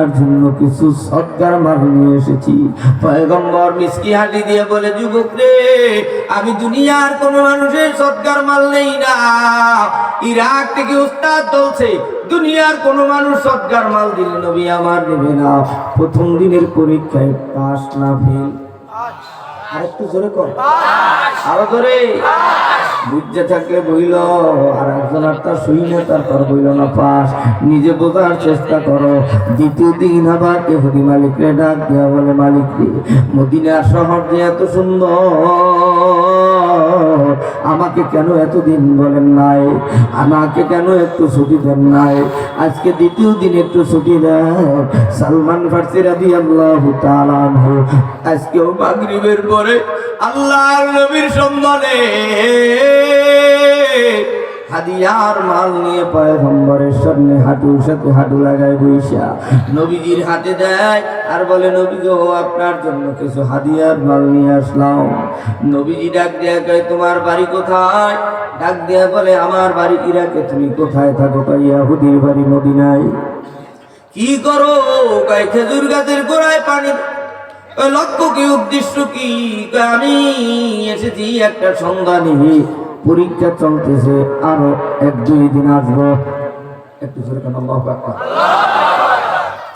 জন্য কিছু এসেছি। পয়গম্বর মিসকি হাঁটি দিয়ে বলে, যুবক রে, আমি দুনিয়ার কোন মানুষের সৎকার মাল নেই না। ইরাক থেকে উস্তাদ চলছে দুনিয়ার কোন মানুষ সৎকার মাল দিলে নবী আমার নেবে না। প্রথম দিনের পরীক্ষায় পাস না ফেল। আরেকটু জোরে কর। আরও জোরে। বুঝতে থাকলে বইল, আর একজন আর তার শুই না তারপর বইল না, পাস। নিজে বোঝার চেষ্টা করো। দ্বিতীয় দিন আবার মালিক রে ডাক দেওয়া বলে মালিক রে মদিনার শহর যে এত সুন্দর। আমাকে কেন এতদিন বলেন নাই? আমাকে কেন একটু ছুটি দেন নাই? আজকে দ্বিতীয় দিন একটু ছুটি দেন। সালমান ফার্সি রাদি আল্লাহ আজকেও মাগরিবের পরে আল্লাহ নবীর সম্মানে হাদিয়ার মাল নিয়ে পয়গম্বরের সামনে হাঁটুর সাথে হাঁটু লাগায় বইসা। নবীজির হাতে দেয়, আর বলে, নবী গো, আপনার জন্য কিছু হাদিয়ার মাল নিয়ে আসলাম। নবীজি ডাক দেয়া কয়, তোমার বাড়ি কোথায়? ডাক দেয়া বলে, আমার বাড়ি ইরাকে। তুমি কোথায় থাকো ইয়াহুদির বাড়ি মদিনায়। কি করো? কয়, খেজুর গাছের গোড়ায় পানি। লক্ষ্য কি, উদ্দেশ্য কি? আমি এসেছি একটা সন্ধানী পরীক্ষা চলতেছে আরও এক দুই দিন আসব। একটু জোরে কেন আল্লাহু আকবার।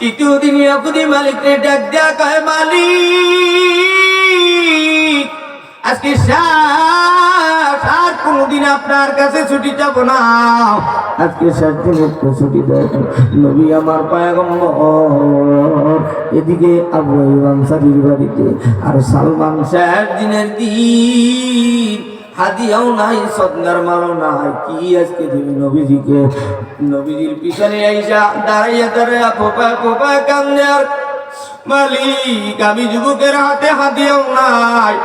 তৃতীয় দিন ইয়াকুদি মালিককে ডাক দেয়া কয় মালিক আজকে কোনদিন আপনার কাছে ছুটি যাব না। আজকে দিন একটু ছুটি দেয়। নবী আমার পায়গম্বর এদিকে আবু আইবান সারির বাড়িতে আর সালমান শেষ দিনের দিন। হাদিয়াও নাই সদনার মালও নাই। কি আজকে দিবি নবীজিকে, নবীজির পিছনে আইসা দাঁড়াইয়া দাঁড়াইয়া ফোপা ফোপা কান্দে আর মালিক, আমি যুবকের হাতে হাদিয়াও নাই।